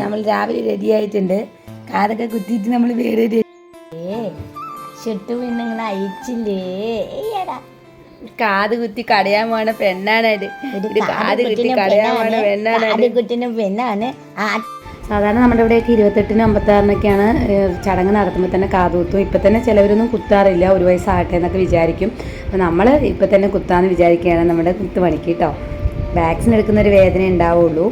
നമ്മൾ രാവിലെ റെഡി ആയിട്ടുണ്ട്. കാതൊക്കെ കുത്തിയിട്ട് നമ്മൾ വേറെ ready- പിന്നെ നിങ്ങൾ അയച്ചില്ലേ. കാത് കുത്തി കടയാൻ പോണ പെണ്ണാണ് ഇത്. ഇത് കാത് കുത്തി കടയാൻ പോണ പെണ്ണാണ്. കുട്ടിന് പെണ്ണാണ്. ആ സാധാരണ നമ്മുടെ ഇവിടെയൊക്കെ ഇരുപത്തെട്ടിന് അമ്പത്താറിനൊക്കെയാണ് ചടങ്ങ് നടത്തുമ്പോൾ തന്നെ കാതുകുത്തും ഇപ്പം തന്നെ ചിലവരൊന്നും കുത്താറില്ല. ഒരു വയസ്സാകട്ടെ എന്നൊക്കെ വിചാരിക്കും. അപ്പം നമ്മൾ ഇപ്പം തന്നെ കുത്താന്ന് വിചാരിക്കുകയാണ് നമ്മുടെ കുത്ത് പണിക്ക് കേട്ടോ വാക്സിൻ എടുക്കുന്നൊരു വേദന ഉണ്ടാവുള്ളൂ.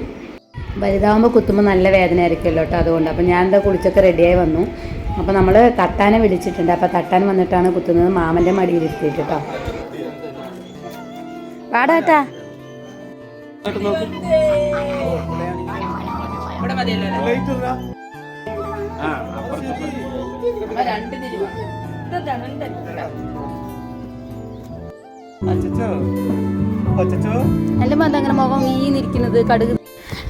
വലുതാവുമ്പോൾ കുത്തുമ്പോൾ നല്ല വേദന ആയിരിക്കുമല്ലോ കേട്ടോ അതുകൊണ്ട്. അപ്പോൾ ഞാൻ എന്താ കുളിച്ചൊക്കെ റെഡിയായി വന്നു. അപ്പോൾ നമ്മൾ തട്ടാനെ വിളിച്ചിട്ടുണ്ട്. അപ്പോൾ തട്ടാൻ വന്നിട്ടാണ് കുത്തുന്നത്. മാമന്റെ മടിയിലിരുത്തിയിട്ട് കേട്ടോ പാടാട്ടാ എന്റെ മതം അങ്ങനെ മുഖം വീന്നിരിക്കുന്നത് കടുക്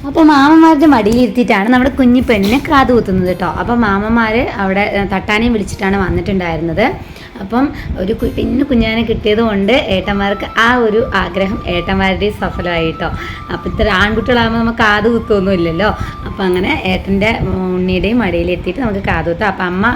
അപ്പോൾ മാമന്മാരുടെ മടിയിലിരുത്തിയിട്ടാണ് നമ്മുടെ കുഞ്ഞു പെണ്ണിനെ കാത് കുത്തുന്നത് കേട്ടോ. അപ്പോൾ മാമന്മാർ അവിടെ തട്ടാനെയും വിളിച്ചിട്ടാണ് വന്നിട്ടുണ്ടായിരുന്നത്. അപ്പം ഒരു പിന്നെ കുഞ്ഞാനെ കിട്ടിയത് കൊണ്ട് ഏട്ടന്മാർക്ക് ആ ഒരു ആഗ്രഹം ഏട്ടന്മാരുടെ സഫലമായിട്ടോ. അപ്പം ഇത്ര ആൺകുട്ടികളാകുമ്പോൾ നമുക്ക് കാത് കുത്തൊന്നും ഇല്ലല്ലോ. അപ്പം അങ്ങനെ ഏട്ടന്റെ ഉണ്ണിയുടെയും മടിയിലെത്തിയിട്ട് നമുക്ക് കാത് കുത്താം. അപ്പം അമ്മ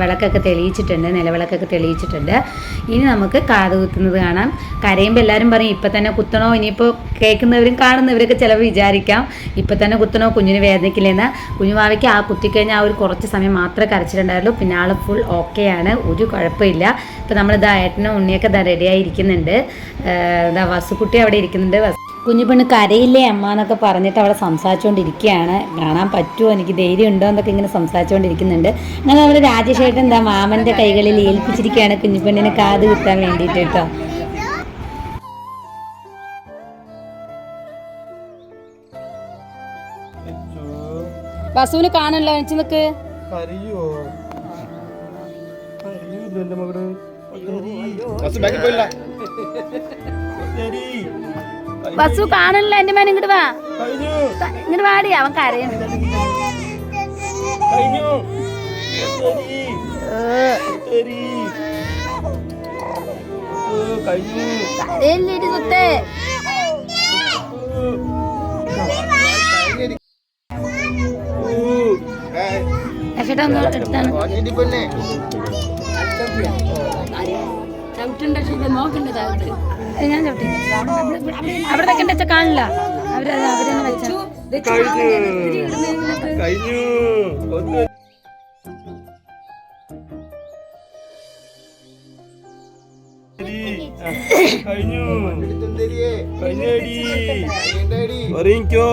വിളക്കൊക്കെ തെളിയിച്ചിട്ടുണ്ട് നിലവിളക്കൊക്കെ തെളിയിച്ചിട്ടുണ്ട്. ഇനി നമുക്ക് കാത് കുത്തുന്നത് കാണാം. കരയുമ്പോൾ എല്ലാവരും പറയും ഇപ്പം തന്നെ കുത്തണോ? ഇനിയിപ്പോൾ കേൾക്കുന്നവരും കാണുന്നവരൊക്കെ ചിലവ് വിചാരിക്കാം. ഇപ്പം തന്നെ കുത്തണോ? കുഞ്ഞിന് വേദനിക്കില്ലെന്ന്. കുഞ്ഞുമാവയ്ക്ക് ആ കുത്തിക്കഴിഞ്ഞാൽ ആ ഒരു കുറച്ച് സമയം മാത്രമേ കരച്ചിട്ടുണ്ടായിരുന്നുള്ളൂ പിന്നെ ആൾ ഫുൾ ഓക്കെയാണ്. ഒരു കുഴപ്പമില്ല. ഇപ്പം നമ്മൾ ഇതാ ഏട്ടനും ഉണ്ണിയൊക്കെ ഇതാ റെഡിയായി ഇരിക്കുന്നുണ്ട് ഏഹ് ഇതാ വസുക്കുട്ടി അവിടെ ഇരിക്കുന്നുണ്ട്. കുഞ്ഞു പെണ്ണ് കരയില്ലേ അമ്മ എന്നൊക്കെ പറഞ്ഞിട്ട് അവിടെ സംസാരിച്ചുകൊണ്ടിരിക്കുകയാണ് കാണാൻ പറ്റുമോ? എനിക്ക് ധൈര്യം ഉണ്ടോ എന്നൊക്കെ ഇങ്ങനെ സംസാരിച്ചുകൊണ്ടിരിക്കുന്നുണ്ട് അങ്ങനെ നമ്മുടെ രാജേഷേട്ടൻ എന്താ മാമന്റെ കൈകളിൽ ഏൽപ്പിച്ചിരിക്കുകയാണ് കുഞ്ഞു പെണ്ണിനെ കാത് കുത്താൻ വേണ്ടിയിട്ട് കേട്ടോ. വസുവിന് കാണല്ലോ എനിക്ക് നിക്ക് കരയൂല്ലോ എന്റെ മകൾ ശരി. കാണില്ല എന്റെ മേനെ ഇങ്ങോട്ട് വാ. ഇങ്ങോട്ട് വാടി അവൻ കരയുന്നു. കഴിഞ്ഞു. സ്വത്തേ ചേട്ടാ ഒന്ന് എടുത്താണ്. ഞാൻ ചവിട്ടി അവിടെ വെക്കണ്ട വെച്ചാ കാണില്ല അവർ അവരെന്നെ വെച്ചു കഴിഞ്ഞു കഴിഞ്ഞു കഴിഞ്ഞടി അറിയിക്കോ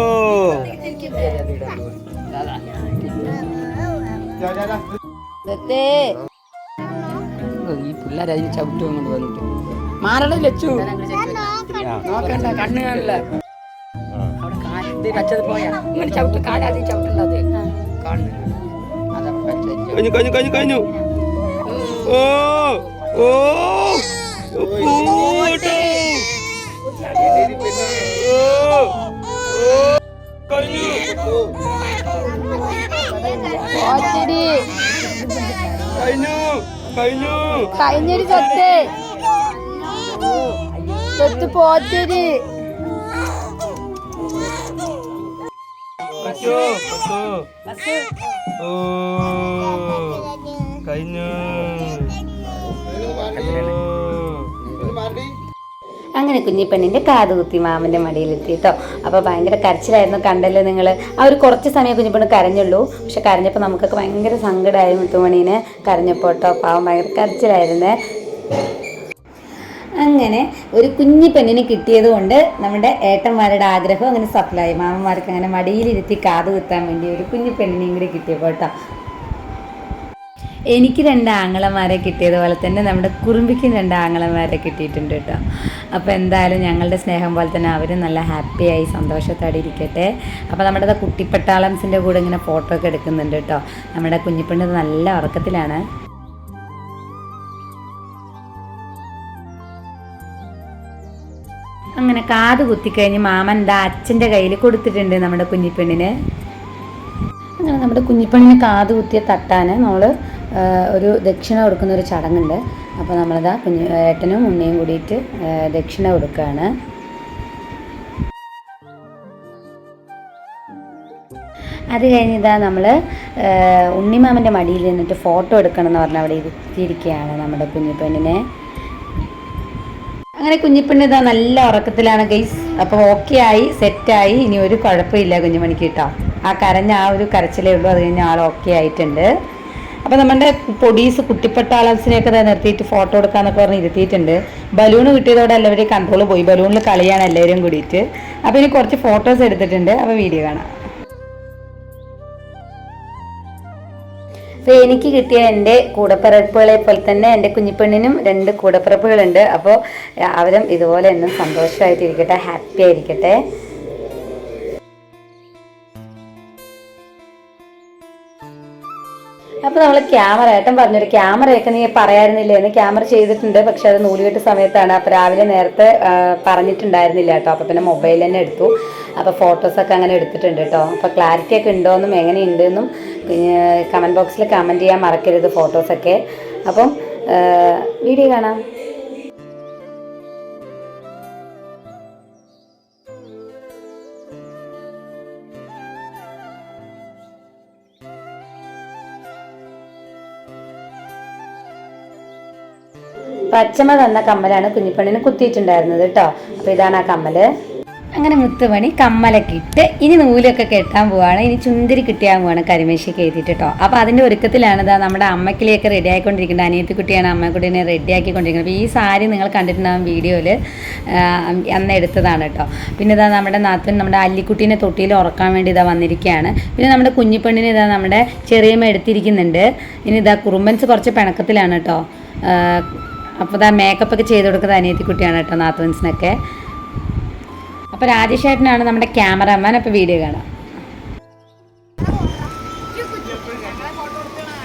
ഈ പിള്ളേർ അതിന് ചവിട്ടും കൊണ്ട് വന്നിട്ട്. മാറണ ലച്ചു. നോക്കണ്ട കണ്ണ് കാണില്ല. അവിടെ ഇത് കച്ചത് പോയാ. ഇങ്ങനെ ചവിട്ട് കാലാതി ചവിട്ടുണ്ടത് കച്ച കഴിഞ്ഞു കഴിഞ്ഞു കഴിഞ്ഞു കഴിഞ്ഞു. ഓ ഓ. കഴിഞ്ഞു. കഴിഞ്ഞൊരു ചത്ത് ചത്ത് പോച്ചടി പറ്റോ പറ്റോ. ഓ കഴിഞ്ഞു. ഓ. അങ്ങനെ കുഞ്ഞിപ്പെണ്ണിന്റെ കാത് കുത്തി മാമന്റെ മടിയിലെത്തി കേട്ടോ അപ്പോൾ ഭയങ്കര കരച്ചിലായിരുന്നു. കണ്ടല്ലോ നിങ്ങൾ ആ ഒരു കുറച്ച് സമയം കുഞ്ഞിപ്പെണ്ണ് കരഞ്ഞുള്ളൂ. പക്ഷെ കരഞ്ഞപ്പോൾ നമുക്കൊക്കെ ഭയങ്കര സങ്കടമായി മുത്തുമണീനെ കരഞ്ഞപ്പോൾ കേട്ടോ പാവം ഭയങ്കര കരച്ചിലായിരുന്നേ. അങ്ങനെ ഒരു കുഞ്ഞി പെണ്ണിന് കിട്ടിയത് കൊണ്ട് നമ്മുടെ ഏട്ടന്മാരുടെ ആഗ്രഹം അങ്ങനെ സഫലമായി മാമന്മാർക്ക് അങ്ങനെ മടിയിലിരുത്തി കാത് കുത്താൻ വേണ്ടി ഒരു കുഞ്ഞി പെണ്ണിനെയും കൂടി കിട്ടിയപ്പോൾ കേട്ടോ എനിക്ക് രണ്ട് ആങ്ങളമാരെ കിട്ടിയതുപോലെ തന്നെ നമ്മുടെ കുറുമ്പിക്കും രണ്ട് ആങ്ങളമാരെ കിട്ടിയിട്ടുണ്ട് കേട്ടോ. അപ്പോൾ എന്തായാലും ഞങ്ങളുടെ സ്നേഹം പോലെ തന്നെ അവരും നല്ല ഹാപ്പിയായി സന്തോഷത്തോടെ ഇരിക്കട്ടെ. അപ്പോൾ നമ്മുടെ കുട്ടിപ്പട്ടാളംസിന്റെ കൂടെ ഇങ്ങനെ ഫോട്ടോ ഒക്കെ എടുക്കുന്നുണ്ട് കേട്ടോ. നമ്മുടെ കുഞ്ഞിപ്പെണ്ണ് നല്ല ഉറക്കത്തിലാണ്. അങ്ങനെ കാത് കുത്തിക്കഴിഞ്ഞ് മാമൻ ദാ അച്ഛന്റെ കയ്യിൽ കൊടുത്തിട്ടുണ്ട് നമ്മുടെ കുഞ്ഞിപ്പെണ്ണിന്. അങ്ങനെ നമ്മുടെ കുഞ്ഞിപ്പെണ്ണിന് കാത് കുത്തിയ തട്ടാൻ നമ്മൾ ഒരു ദക്ഷിണ കൊടുക്കുന്ന ഒരു ചടങ്ങുണ്ട്. അപ്പോൾ നമ്മളിതാ കുഞ്ഞു ഏട്ടനും ഉണ്ണിയും കൂടിയിട്ട് ദക്ഷിണ കൊടുക്കുകയാണ് അത് കഴിഞ്ഞിതാ നമ്മൾ ഉണ്ണിമാമന്റെ മടിയിൽ നിന്നിട്ട് ഫോട്ടോ എടുക്കണം എന്ന് പറഞ്ഞാൽ അവിടെ ഇരുത്തിയിരിക്കുകയാണ് നമ്മുടെ കുഞ്ഞിപ്പെണ്ണിനെ അങ്ങനെ കുഞ്ഞിപ്പെണ്ണ് ഇതാ നല്ല ഉറക്കത്തിലാണ് ഗൈസ് അപ്പോൾ ഓക്കെ ആയി സെറ്റായി ഇനി ഒരു കുഴപ്പമില്ല കുഞ്ഞുമണിക്ക് കേട്ടോ. ആ കരഞ്ഞ ആ ഒരു കരച്ചിലേ ഉള്ളൂ. അത് കഴിഞ്ഞ് ആൾ ഓക്കെ ആയിട്ടുണ്ട്. അപ്പോൾ നമ്മുടെ പൊടീസ് കുട്ടിപ്പട്ടാളസിനെയൊക്കെ നിർത്തിയിട്ട് ഫോട്ടോ എടുക്കാന്നൊക്കെ പറഞ്ഞ് ഇരുത്തിയിട്ടുണ്ട്. ബലൂൺ കിട്ടിയതോടെ എല്ലാവരെയും കൺട്രോൾ പോയി. ബലൂണിൽ കളിയാണ് എല്ലാവരും കൂടിയിട്ട്. അപ്പോൾ ഇനി കുറച്ച് ഫോട്ടോസ് എടുത്തിട്ടുണ്ട്. അപ്പോൾ വീഡിയോ കാണാം. അപ്പോൾ എനിക്ക് കിട്ടിയ എന്റെ കൂടപ്പിറപ്പുകളെ പോലെ തന്നെ എന്റെ കുഞ്ഞിപ്പെണ്ണിനും രണ്ട് കൂടപ്പിറപ്പുകളുണ്ട്. അപ്പോൾ അവരും ഇതുപോലെ എന്നും സന്തോഷമായിട്ടിരിക്കട്ടെ ഹാപ്പി ആയിരിക്കട്ടെ. അപ്പോൾ നമ്മൾ ക്യാമറ ഏട്ടൻ പറഞ്ഞൊരു ക്യാമറയൊക്കെ നീ പറയാറുന്നില്ല എന്ന് ക്യാമറ ചെയ്തിട്ടുണ്ട് പക്ഷെ അത് നൂലുകെട്ട് സമയത്താണ്. അപ്പോൾ രാവിലെ നേരത്തെ പറഞ്ഞിട്ടുണ്ടായിരുന്നില്ല കേട്ടോ. അപ്പോൾ പിന്നെ മൊബൈൽ തന്നെ എടുത്തു. അപ്പോൾ ഫോട്ടോസൊക്കെ അങ്ങനെ എടുത്തിട്ടുണ്ട് കേട്ടോ. അപ്പോൾ ക്ലാരിറ്റി ഒക്കെ ഉണ്ടോ എന്നും എങ്ങനെ ഉണ്ട് എന്നും കമന്റ് ബോക്സിൽ കമന്റ് ചെയ്യാൻ മറക്കരുത് ഫോട്ടോസൊക്കെ അപ്പം വീഡിയോ കാണാം. പച്ചമ തന്ന കമ്മലാണ് കുഞ്ഞിപ്പണ്ണിന് കുത്തിയിട്ടുണ്ടായിരുന്നത് കേട്ടോ. അപ്പോൾ ഇതാണ് ആ കമ്മൽ. അങ്ങനെ മുത്തുമണി കമ്മലൊക്കെ ഇട്ട് ഇനി നൂലൊക്കെ കെട്ടാൻ പോവാണ്. ഇനി ചുന്തിരി കിട്ടിയാൻ പോവാണ് കരിമേശിക്ക് എഴുതിയിട്ട് കേട്ടോ. അപ്പോൾ ഒരുക്കത്തിലാണ് ഇതാ നമ്മുടെ അമ്മക്കിളിയൊക്കെ റെഡി ആയിക്കൊണ്ടിരിക്കുന്നത്. അനിയത്തിക്കുട്ടിയാണ് അമ്മക്കുട്ടീനെ റെഡി ആക്കിക്കൊണ്ടിരിക്കുന്നത്. അപ്പോൾ ഈ സാരി നിങ്ങൾ കണ്ടിട്ടുണ്ടാകും വീഡിയോയിൽ അന്ന് എടുത്തതാണ് കേട്ടോ. പിന്നെ ഇതാ നമ്മുടെ നാത്തൻ നമ്മുടെ അല്ലിക്കുട്ടീനെ തൊട്ടിയിൽ ഉറക്കാൻ വേണ്ടി ഇതാ വന്നിരിക്കുകയാണ്. പിന്നെ നമ്മുടെ കുഞ്ഞിപ്പെണ്ണിനെ ഇതാ നമ്മുടെ ചെറിയമ്മ എടുത്തിരിക്കുന്നുണ്ട്. ഇനി ഇതാ കുറുമ്പൻസ് കുറച്ച് പിണക്കത്തിലാണ് കേട്ടോ. അപ്പോൾ ഇതാ മേക്കപ്പ് ഒക്കെ ചെയ്ത് കൊടുക്കുന്നത് അനിയത്തിക്കുട്ടിയാണ് കേട്ടോ നാത്തുവൻസിനൊക്കെ അപ്പോൾ രാജേഷേട്ടനാണ് നമ്മുടെ ക്യാമറമാൻ അപ്പോൾ വീഡിയോ കാണാം.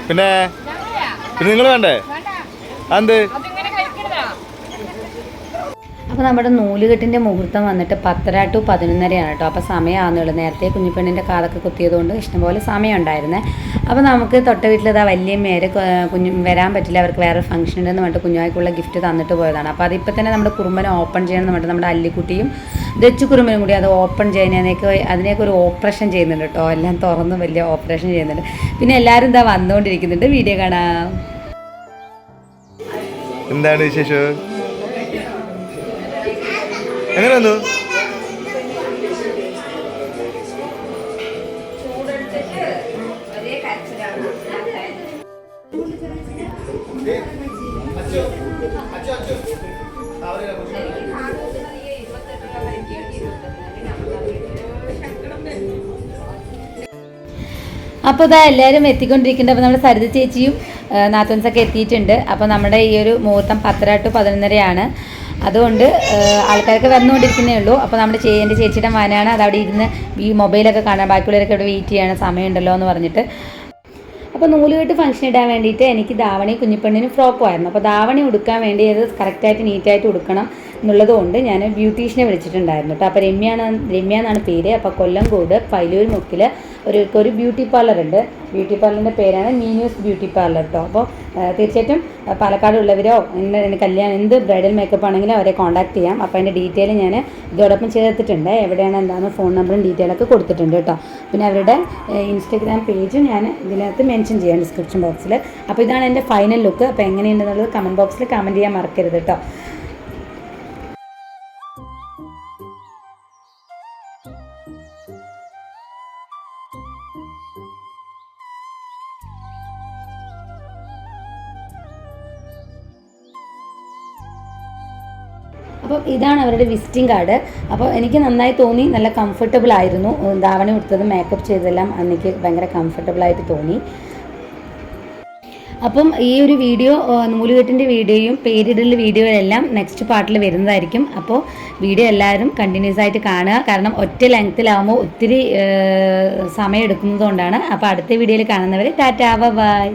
പിന്നെ നിങ്ങൾ വേണ്ടേ? എന്ത് അപ്പോൾ നമ്മുടെ നൂലുകെട്ടിന്റെ മുഹൂർത്തം വന്നിട്ട് പത്തര ടു പതിനൊന്നരയാണ് കേട്ടോ. അപ്പോൾ സമയമാകുന്നുള്ളൂ നേരത്തെ കുഞ്ഞിപ്പെണ്ണിന്റെ കാതൊക്കെ കുത്തിയതുകൊണ്ട് ഇഷ്ടംപോലെ സമയം ഉണ്ടായിരുന്നേ അപ്പോൾ നമുക്ക് തൊട്ട വീട്ടിൽ ഇതാ വലിയ മേര് കുഞ്ഞു വരാൻ പറ്റില്ല. അവർക്ക് വേറെ ഫംഗ്ഷൻ ഉണ്ടെന്ന് പറഞ്ഞിട്ട് കുഞ്ഞുമായിക്കുള്ള ഗിഫ്റ്റ് തന്നിട്ട് പോയതാണ്. അപ്പോൾ അതിപ്പോൾ തന്നെ നമ്മുടെ കുറുമ്പനെ ഓപ്പൺ ചെയ്യണം എന്ന് പറഞ്ഞിട്ട് നമ്മുടെ അല്ലിക്കുട്ടിയും ദച്ചു കുറുമ്പനും കൂടി അത് ഓപ്പൺ ചെയ്യുന്നതിനൊക്കെ അതിനെയൊക്കെ ഒരു ഓപ്പറേഷൻ ചെയ്യുന്നുണ്ട് കേട്ടോ. എല്ലാം തുറന്നും വലിയ ഓപ്പറേഷൻ ചെയ്യുന്നുണ്ട്. പിന്നെ എല്ലാവരും ഇതാ വന്നുകൊണ്ടിരിക്കുന്നുണ്ട്. വീഡിയോ കാണാം. എന്താണ് വിശേഷം? എങ്ങനെ വന്നു അപ്പോൾ ഇതാ എല്ലാവരും എത്തിക്കൊണ്ടിരിക്കുന്നുണ്ട്. അപ്പോൾ നമ്മുടെ സരിത ചേച്ചിയും നാത്തൻസൊക്കെ എത്തിയിട്ടുണ്ട്. അപ്പോൾ നമ്മുടെ ഈ ഒരു മുഹൂർത്തം പത്തര ടു പതിനൊന്നരയാണ്. അതുകൊണ്ട് ആൾക്കാരൊക്കെ വന്നുകൊണ്ടിരിക്കുന്നേ ഉള്ളൂ. അപ്പോൾ നമ്മുടെ ചേ എന്റെ ചേച്ചിയുടെ മനാണ് അത് അവിടെ ഇരുന്ന് ഈ മൊബൈലൊക്കെ കാണാൻ ബാക്കിയുള്ളവരൊക്കെ ഇവിടെ വെയിറ്റ് ചെയ്യണം. സമയമുണ്ടല്ലോ എന്ന് പറഞ്ഞിട്ട്. അപ്പോൾ നൂലുകെട്ട് ഫംഗ്ഷൻ ഇടാൻ വേണ്ടിയിട്ട് എനിക്ക് ധാവണി കുഞ്ഞിപ്പെണ്ണിന് ഫ്രോക്കും ആയിരുന്നു. അപ്പോൾ ധാവണി ഉടുക്കാൻ വേണ്ടി അത് കറക്റ്റായിട്ട് നീറ്റായിട്ട് ഉടുക്കണം. എന്നുള്ളത് കൊണ്ട് ഞാൻ ബ്യൂട്ടീഷ്യനെ വിളിച്ചിട്ടുണ്ടായിരുന്നു കേട്ടോ. അപ്പോൾ രമ്യാണ് രമ്യ എന്നാണ് പേര്. അപ്പോൾ കൊല്ലം കൂട് പൈലൂർ മുക്കിൽ ഒരു ഒരു ബ്യൂട്ടി പാർലർ ഉണ്ട്. ബ്യൂട്ടി പാർലറിന്റെ പേരാണ് മീനൂസ് ബ്യൂട്ടി പാർലർ കേട്ടോ. അപ്പോൾ തീർച്ചയായിട്ടും ആ, പാലക്കാട് ഉള്ളവരോ എന്റെ കല്യാണം എന്ത് ബ്രൈഡൽ മേക്കപ്പ് ആണെങ്കിലും അവരെ കോൺടാക്ട് ചെയ്യാം. അപ്പോൾ അതിന്റെ ഡീറ്റെയിൽ ഞാൻ ഇതോടൊപ്പം ചേർത്തിട്ടുണ്ട് എവിടെയാണ് എന്താണ് ഫോൺ നമ്പറും ഡീറ്റെയിൽ ഒക്കെ കൊടുത്തിട്ടുണ്ട് കേട്ടോ. പിന്നെ അവരുടെ ഇൻസ്റ്റഗ്രാം പേജും ഞാൻ ഇതിനകത്ത് മെൻഷൻ ചെയ്യാം ഡിസ്ക്രിപ്ഷൻ ബോക്സിൽ. അപ്പോൾ ഇതാണ് എന്റെ ഫൈനൽ ലുക്ക്. അപ്പോൾ എങ്ങനെയുണ്ടെന്നുള്ളത് കമന്റ് ബോക്സിൽ കമന്റ് ചെയ്യാൻ മറക്കരുത് കേട്ടോ. അപ്പോൾ ഇതാണ് അവരുടെ വിസിറ്റിംഗ് കാർഡ് അപ്പോൾ എനിക്ക് നന്നായി തോന്നി നല്ല കംഫർട്ടബിൾ ആയിരുന്നു. ധാവണി കൊടുത്തത് മേക്കപ്പ് ചെയ്തതെല്ലാം എനിക്ക് ഭയങ്കര കംഫർട്ടബിൾ ആയിട്ട് തോന്നി. അപ്പം ഈ ഒരു വീഡിയോ നൂലുകെട്ടിന്റെ വീഡിയോയും പേരിടൽ വീഡിയോയെല്ലാം നെക്സ്റ്റ് പാർട്ടിൽ വരുന്നതായിരിക്കും. അപ്പോൾ വീഡിയോ എല്ലാവരും കണ്ടിന്യൂസ് ആയിട്ട് കാണുക. കാരണം ഒറ്റ ലെങ്ത്തിലാവുമ്പോൾ ഒത്തിരി സമയം എടുക്കുന്നതുകൊണ്ടാണ് അപ്പോൾ അടുത്ത വീഡിയോയിൽ കാണുന്നവർ ടാറ്റാ ബൈ